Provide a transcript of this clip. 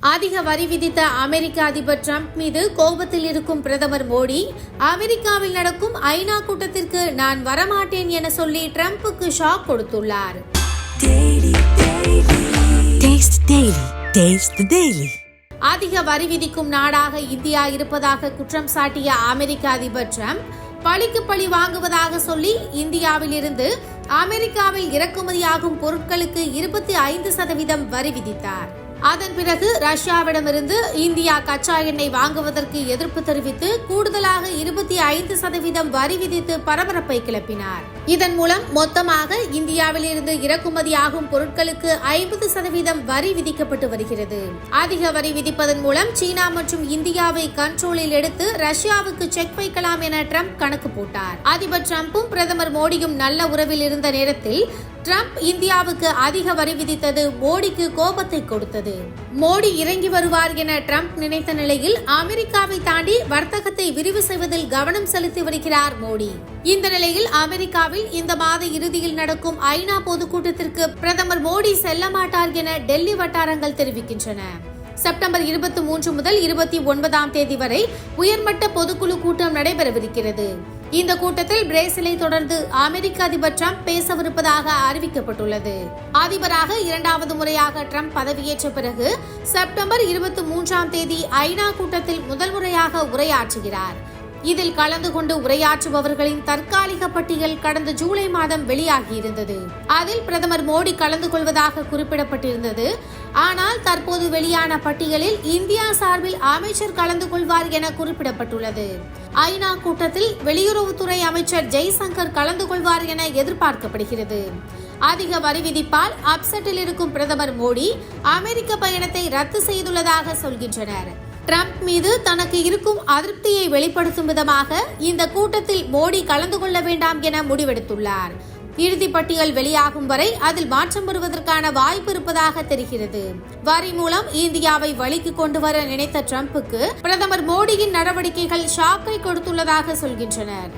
அதிக வரி விதித்த அமெரிக்க அதிபர் ட்ரம்ப் மீது கோபத்தில் இருக்கும் பிரதமர் மோடி அமெரிக்காவில் நடக்கும் ஐநா கூட்டத்திற்கு நான் வரமாட்டேன் என சொல்லி ட்ரம்புக்கு ஷாக் கொடுத்துள்ளார். அதிக வரி விதிக்கும் நாடாக இந்தியா இருப்பதாக குற்றம் சாட்டிய அமெரிக்க அதிபர் ட்ரம்ப் பழிக்கு பழி வாங்குவதாக சொல்லி இந்தியாவில் இருந்து அமெரிக்காவில் இறக்குமதியாகும் பொருட்களுக்கு இருபத்தி ஐந்து சதவீதம் வரி விதித்தார். அதன் பிறகு ரஷ்யாவிடமிருந்து இந்தியா கச்சா எண்ணெய் வாங்குவதற்கு எதிர்ப்பு தெரிவித்து கூடுதலாக இருபத்தி ஐந்து சதவீதம் வரி விதித்து பரபரப்பை கிளப்பினார். இதன் மூலம் மொத்தமாக இந்தியாவில் இருந்து இறக்குமதியாகும் பொருட்களுக்கு ஐம்பது சதவீதம் வரி விதிக்கப்பட்டு வருகிறது. அதிக வரி விதிப்பதன் மூலம் சீனா மற்றும் இந்தியாவை கண்ட்ரோலில் எடுத்து ரஷ்யாவுக்கு செக் வைக்கலாம் என ட்ரம்ப் கணக்கு போட்டார். அதிபர் ட்ரம்பும் பிரதமர் மோடியும் நல்ல உறவில் இருந்த நேரத்தில் ட்ரம்ப் இந்தியாவுக்கு அதிக வரி விதித்தது மோடிக்கு கோபத்தை கொடுத்தது. மோடி இறங்கி வருவார் என ட்ரம்ப் நினைத்த நிலையில் அமெரிக்காவை தாண்டி வர்த்தகத்தை விரிவு செய்வதில் கவனம் செலுத்தி வருகிறார் மோடி. இந்த நிலையில் அமெரிக்காவில் இந்த மாத இறுதியில் நடக்கும் ஐநா பொதுக்கூட்டத்திற்கு பிரதமர் மோடி செல்ல மாட்டார் என டெல்லி வட்டாரங்கள் தெரிவிக்கின்றன. செப்டம்பர் இருபத்தி மூன்று முதல் இருபத்தி ஒன்பதாம் தேதி வரை உயர்மட்ட பொதுக்குழு கூட்டம் நடைபெறவிருக்கிறது. இந்த கூட்டத்தில் பிரேசிலை தொடர்ந்து அமெரிக்க அதிபர் ட்ரம்ப் பேசவிருப்பதாக அறிவிக்கப்பட்டுள்ளது. அதிபராக இரண்டாவது முறையாக ட்ரம்ப் பதவியேற்ற பிறகு செப்டம்பர் இருபத்தி மூன்றாம் தேதி ஐநா கூட்டத்தில் முதல் முறையாக உரையாற்றுகிறார். இதில் கலந்து கொண்டு உரையாற்றுபவர்களின் தற்காலிக பட்டியல் கடந்த ஜூலை மாதம் வெளியாகியிருந்தது. அதில் பிரதமர் மோடி கலந்து கொள்வதாக குறிப்பிடப்பட்டிருந்தது. ஆனால் தற்போது வெளியான பட்டியலில் இந்தியா சார்பில் அமைச்சர் கலந்து கொள்வார் என குறிப்பிடப்பட்டுள்ளது. ஐநா கூட்டத்தில் வெளியுறவுத்துறை அமைச்சர் ஜெய்சங்கர் கலந்து கொள்வார் என எதிர்பார்க்கப்படுகிறது. அதிக வரி விதிப்பால் அப்செட்டில் இருக்கும் பிரதமர் மோடி அமெரிக்க பயணத்தை ரத்து செய்துள்ளதாக சொல்கின்றனர். ட்ரம்ப் மீது தனக்கு இருக்கும் அதிருப்தியை வெளிப்படுத்தும் விதமாக இந்த கூட்டத்தில் மோடி கலந்து கொள்ள வேண்டாம் என முடிவெடுத்துள்ளார். இறுதி பட்டியல் வெளியாகும் வரை அதில் மாற்றம் வருவதற்கான வாய்ப்பு இருப்பதாக தெரிகிறது. வரி மூலம் இந்தியாவை வழிக்கு கொண்டு வர நினைத்த ட்ரம்புக்கு பிரதமர் மோடியின் நடவடிக்கைகள் ஷாக்கை கொடுத்துள்ளதாக சொல்கின்றனர்.